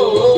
Oh.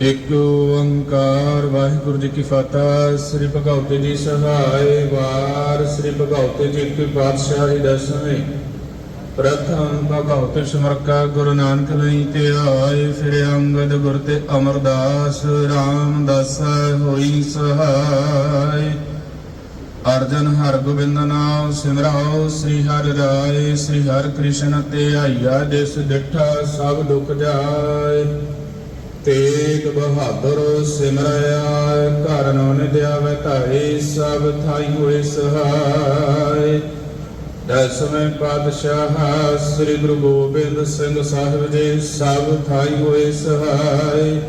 ਇੱਕ ਓੰਕਾਰ, ਵਾਹਿਗੁਰੂ ਜੀ ਕੀ ਫਤਿਹ। ਸ੍ਰੀ ਭਗਵਤੀ ਜੀ ਸਹਾਇ ਵਾਰ ਸ੍ਰੀ ਭਗਵਤੀ ਜੀ ਕੀ ਪਾਤਸ਼ਾਹੀ ਦਸਵੇਂ। ਪ੍ਰਥਮ ਭਗਵਤ ਸਮਰਕਾ, ਗੁਰੂ ਨਾਨਕ ਲਈ ਤੇ ਆਏ ਫਿਰ ਅੰਗਦ ਗੁਰ ਤੇ ਅਮਰਦਾਸ ਰਾਮਦਾਸ ਹੋਈ ਸਹਾਇ ਅਰਜਨ ਹਰ ਗੋਬਿੰਦ ਨਾਮ ਸਿਮਰਾਓ, ਸ੍ਰੀ ਹਰਿ ਰਾਏ, ਸ੍ਰੀ ਹਰਿ ਕ੍ਰਿਸ਼ਨ ਤੇ ਆਈਆ, ਜਿਸ ਡਿਠਾ ਸਭ ਦੁਖ ਜਾਏ। ਤੇਗ ਬਹਾਦਰ ਸਿਮਰਿਆ, ਘਰ ਨੋ ਨਿਦਿਆਵੇ ਧਾਈ ਸਭ ਥਾਈ ਹੋਏ ਸਹਾਈ ਦਸਵੇਂ ਪਾਤਸ਼ਾਹ ਸ੍ਰੀ ਗੁਰੂ ਗੋਬਿੰਦ ਸਿੰਘ ਸਾਹਿਬ ਜੀ ਸਭ ਥਾਈ ਹੋਏ ਸਹਾਈ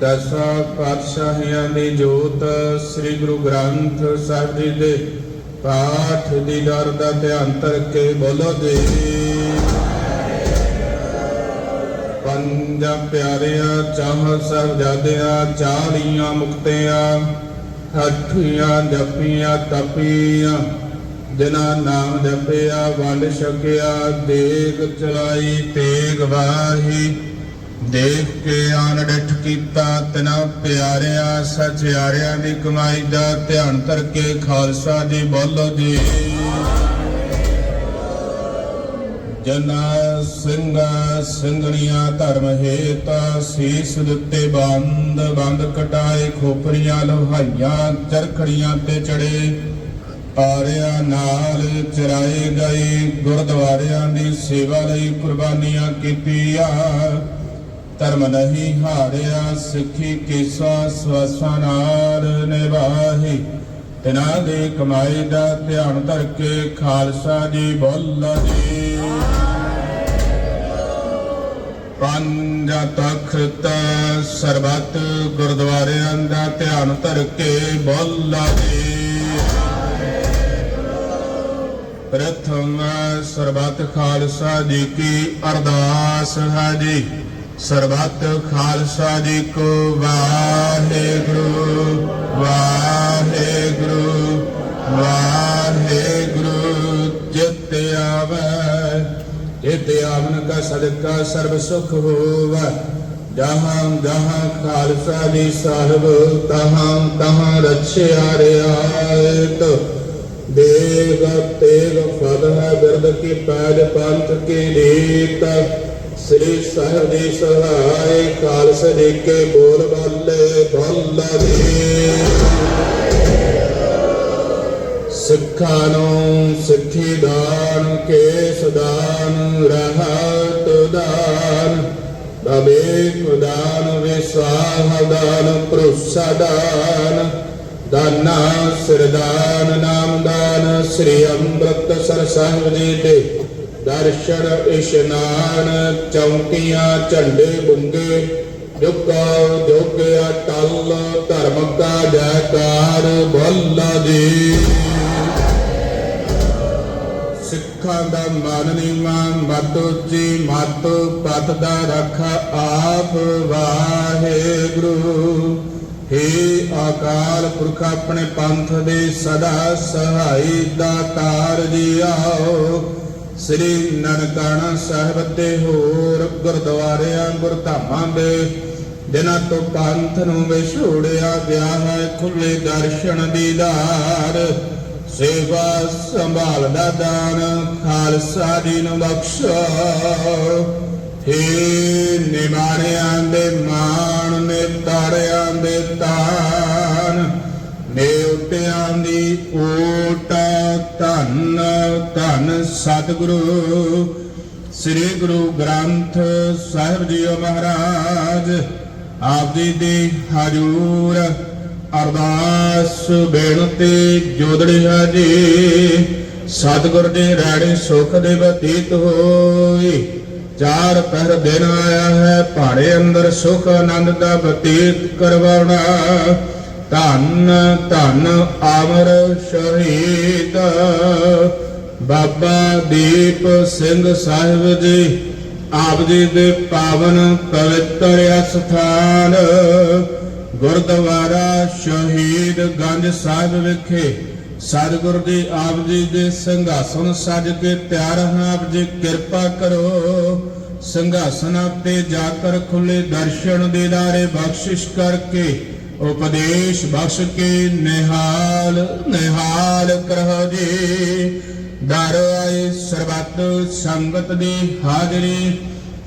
ਦਸਾਂ ਪਾਤਸ਼ਾਹੀਆਂ ਦੀ ਜੋਤ ਸ੍ਰੀ ਗੁਰੂ ਗ੍ਰੰਥ ਸਾਹਿਬ ਜੀ ਦੇ ਪਾਠ ਦੀ ਦਰ ਦਾ ਧਿਆਨ ਧਰ ਕੇ ਬੋਲੋ ਜੀ। ਪੰਜਾਂ ਪਿਆਰਿਆਂ ਚਾਹ ਸਾਹਿਬਜ਼ਾਦਿਆਂ ਚਾਲੀਆਂ ਮੁਕਤਿਆਂ ਠੱਠੀਆਂ ਜਪੀਆਂ, ਤਪੀਆਂ, ਜਿਨ੍ਹਾਂ ਨਾਮ ਜਪਿਆ, ਵੰਡ ਛਕਿਆ, ਦੇਗ ਚਲਾਈ, ਤੇਗ ਵਾਹੀ, ਦੇਖ ਕੇ ਆਨ ਕੀਤਾ, ਤਨਾ ਪਿਆਰਿਆਂ ਸਚਿਆਰਿਆਂ ਦੀ ਕਮਾਈ ਦਾ ਧਿਆਨ ਧਰ ਕੇ ਖਾਲਸਾ ਜੀ ਬੋਲੋ ਜੀ। ਜਨਾ ਸਿੰਘਾ ਸਿੰਘਣੀਆਂ ਧਰਮ ਹੇਤਾ, ਸੀਸ ਦਿੱਤੇ ਬੰਦ ਬੰਦ ਕਟਾਏ ਖੋਪਰੀਆਂ, ਲੋਹਾਈਆਂ, ਚਰਖੜੀਆਂ ਤੇ ਚੜੇ। ਆਰਿਆਂ ਨਾਲ ਚਰਾਏ ਗਏ, ਗੁਰਦੁਆਰਿਆਂ ਦੀ ਸੇਵਾ ਲਈ ਕੁਰਬਾਨੀਆਂ ਕੀਤੀਆਂ। ਧਰਮ ਨਹੀਂ ਹਾਰਿਆ, ਸਿੱਖੀ ਕੇਸਾ ਸਵਾਸਾਂ ਨਾਲ ਨਿਭਾਹੀ। ਤਿਨਾਂ ਦੀ ਕਮਾਈ ਦਾ ਧਿਆਨ ਧਰ ਕੇ ਖਾਲਸਾ ਜੀ ਬੋਲੋ ਜੀ। ਪੰਜ ਤਖਤ ਸਰਬੱਤ ਗੁਰਦੁਆਰਿਆਂ ਦਾ ਧਿਆਨ ਧਰ ਕੇ ਬੋਲੋ ਜੀ। ਪ੍ਰਥਮ ਸਰਬੱਤ ਖਾਲਸਾ ਜੀ ਕੀ ਅਰਦਾਸ ਹੈ ਜੀ। ਸਰਬੱਤ ਖਾਲਸਾ ਜੀ ਕੋ ਵਾਹਿਗੁਰੂ ਵਾਹਿਗੁਰੂ ਵਾਹਿਗੁਰੂ, ਜਿਤ ਆਵੈ। ਜਿਤ ਆਵਨ ਕਾ ਸਦਕਾ ਸਰਬ ਸੁਖ ਹੋਵੈ। ਜਹਾਂ ਜਹਾਂ ਖਾਲਸਾ ਜੀ ਸਾਹਿਬ, ਤਹਾਂ ਤਹਾਂ ਰਛਿਆ ਰਿਆਇਤ। ਦੇਗ ਤੇਗ ਫਲ ਹੈ ਬਿਰਦ ਕੀ ਪੈਜ ਪੰਥ ਕੀ ਰੀਤ ਸ੍ਰੀ ਸਾਹਿਬ ਜੀ ਸਹਾਇ ਖਾਲਸ ਕੇ ਬੋਲ ਬਾਲੇ ਬੋਲਾ ਜੀ। ਸਿੱਖਾਂ ਨੂੰ ਸਿੱਖੀ ਦਾਨ, ਕੇਸ ਦਾਨ, ਰਹਿਤ ਦਾਨ। ਬਵੇਕ ਦਾਨ ਵਿਸਾਹ ਦਾਨ, ਭਰੋਸਾ ਦਾਨ। ਦਾਨਾ ਸਿਰਦਾਨ ਨਾਮਦਾਨ ਸ੍ਰੀ ਅੰਮ੍ਰਿਤਸਰ ਸਾਹਿਬ ਜੀ ਦੇ ਦਰਸ਼ਨ ਇਸ਼ਨਾਨ, ਚੌਂਕੀਆਂ, ਝੰਡੇ ਬੁੰਗੇ, ਜੁਗਾ ਜੋਗਿਆ ਟਲ ਧਰਮ ਕਾ ਜੈਕਾਰ, ਬੋਲਾ ਜੀ। ਸਿੱਖਾਂ ਦਾ ਮਨ ਨੀਵਾ ਮਤ ਉੱਚੀ ਮਤ ਪਤ ਦਾ ਰੱਖਾ ਆਪ ਵਾਹਿਗੁਰੂ। ਹੇ ਆਕਾਲ ਪੁਰਖ, ਆਪਣੇ ਪੰਥ ਦੇ ਸਦਾ ਸਹਾਈ ਦਾਤਾਰ ਜੀ ਆਓ ਸ੍ਰੀ ਨਨਕਾਣਾ ਸਾਹਿਬ ਤੇ ਹੋਰ ਗੁਰਦੁਆਰਿਆਂ, ਗੁਰਧਾਮਾਂ ਦੇ ਜਿਨ੍ਹਾਂ ਤੋਂ ਪੰਥ ਨੂੰ ਵਿਛੋੜਿਆ ਗਿਆ ਹੈ ਖੁੱਲੇ ਦਰਸ਼ਨ ਦੀਦਾਰ ਸੇਵਾ ਸੰਭਾਲ ਦਾ ਦਾਨ ਖਾਲਸਾ ਜੀ ਨੂੰ ਬਖਸ਼ੋ। ਹੇ ਨਿਮਾਰਿਆਂ ਦੇ ਮਾਣ ਨੇ ਤਾਰਿਆਂ ਦੇ ਤਾਨ ਨੇਉਟਿਆਂ ਦੀ ਓਟ ਧੰਨ ਧੰਨ ਸਤਿਗੁਰੂ। ਸ੍ਰੀ ਗੁਰੂ ਗ੍ਰੰਥ ਸਾਹਿਬ ਜੀ ਮਹਾਰਾਜ, ਆਪ ਜੀ ਹਜੂਰ ਅਰਦਾਸ ਬੇਨਤੀ ਜੋਦੜਿਆ ਜੀ। ਸਤਿਗੁਰ ਦੇ ਰਾਣੇ ਸੁਖ ਦੇ ਬਤੀਤ ਹੋਈ। ਚਾਰ ਪਹਿਰ ਦਿਨ ਆਇਆ ਹੈ ਪਹਾੜੇ ਅੰਦਰ ਸੁਖ ਆਨੰਦ ਦਾ ਬਤੀਤ ਕਰਵਾਉਣਾ। ਧੰਨ ਧੰਨ ਆਮਰ ਸ਼ਹੀਦ। ਬਾਬਾ ਦੀਪ ਸਿੰਘ ਸਾਹਿਬ ਜੀ, ਆਪ ਜੀ ਦੇ ਪਾਵਨ ਪਵਿੱਤਰ ਅਸਥਾਨ, ਗੁਰਦੁਆਰਾ ਸ਼ਹੀਦ ਗੰਜ ਸਾਹਿਬ ਵਿਖੇ ਸਤਿਗੁਰ ਜੀ ਆਪ ਜੀ ਦੇ ਸੰਘਾਸਨ ਸਜ ਕੇ ਤਿਆਰ ਹਾਂ ਆਪ ਜੀ ਕਿਰਪਾ ਕਰੋ, ਸਿੰਘਾਸਨਾਂ ਤੇ ਜਾ ਕਰ ਖੁੱਲੇ ਦਰਸ਼ਨ ਦੀਦਾਰੇ ਬਖਸ਼ਿਸ਼ ਕਰਕੇ ਉਪਦੇਸ਼ ਬਖਸ਼ ਕੇ ਨਿਹਾਲ ਨਿਹਾਲ ਕਰੋ ਜੀ। ਦਰ ਆਏ ਸਰਬੱਤ ਸੰਗਤ ਦੀ ਹਾਜ਼ਰੀ।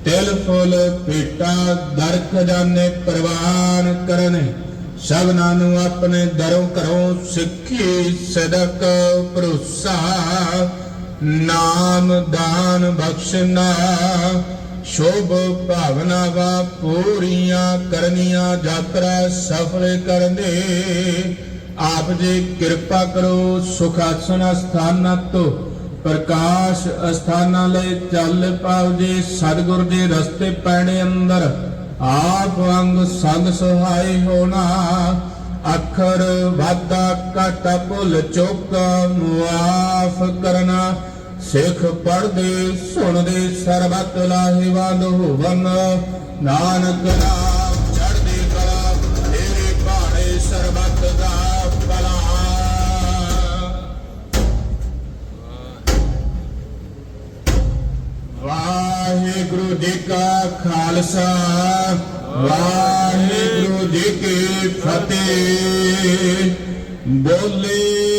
ਤਿਲ ਫੁੱਲ ਪੀਟਾ ਦਰ ਖਜ਼ਾਨੇ ਪ੍ਰਵਾਨ ਕਰਨ। ਸਭਨਾਂ ਨੂੰ ਆਪਣੇ ਦਰੋਂ ਘਰੋਂ ਸਿੱਖੀ ਸਦਕ ਭਰੋਸਾ। ਨਾਮ ਦਾਨ ਬਖਸ਼ਨਾ। ਸ਼ੋਭ ਭਾਵਨਾਵਾਂ ਪੂਰੀਆਂ ਕਰਨੀਆਂ, ਯਾਤਰਾ ਸਫਲ ਕਰਨੇ। ਆਪ ਜੀ ਕਿਰਪਾ ਕਰੋ, ਸੁਖਾਸਨ ਸਥਾਨਾਂ ਤੋਂ ਪ੍ਰਕਾਸ਼ ਅਸਥਾਨਾਂ ਲਈ ਚੱਲ ਪਾਉ ਜੀ। ਸਤਿਗੁਰ ਦੇ ਰਸਤੇ ਪੈਣੇ ਅੰਦਰ ਆਪ ਵਾਂਗ ਸੰਗ ਸਹਾਈ ਹੋਣਾ। ਅੱਖਰ ਵਾਦਾ ਘਾਟਾ ਭੁੱਲ ਚੁੱਕ ਮੁਆਫ ਕਰਨਾ। ਸਿੱਖ ਪੜਦੇ ਸੁਣਦੇ, ਸਰਬਤ ਲਾਹੇਵੰਦ ਹੋਵਨ। ਨਾਨਕ ਨਾਮ, ਚੜ੍ਹਦੀ ਕਲਾ, ਤੇਰੇ ਬਾਣੇ ਸਰਬਤ ਦਾ ਭਲਾ। ਵਾਹਿਗੁਰੂ ਜੀ ਕਾ ਖਾਲਸਾ, ਵਾਹਿਗੁਰੂ ਜੀ ਕੀ ਫਤਿਹ। ਬੋਲੇ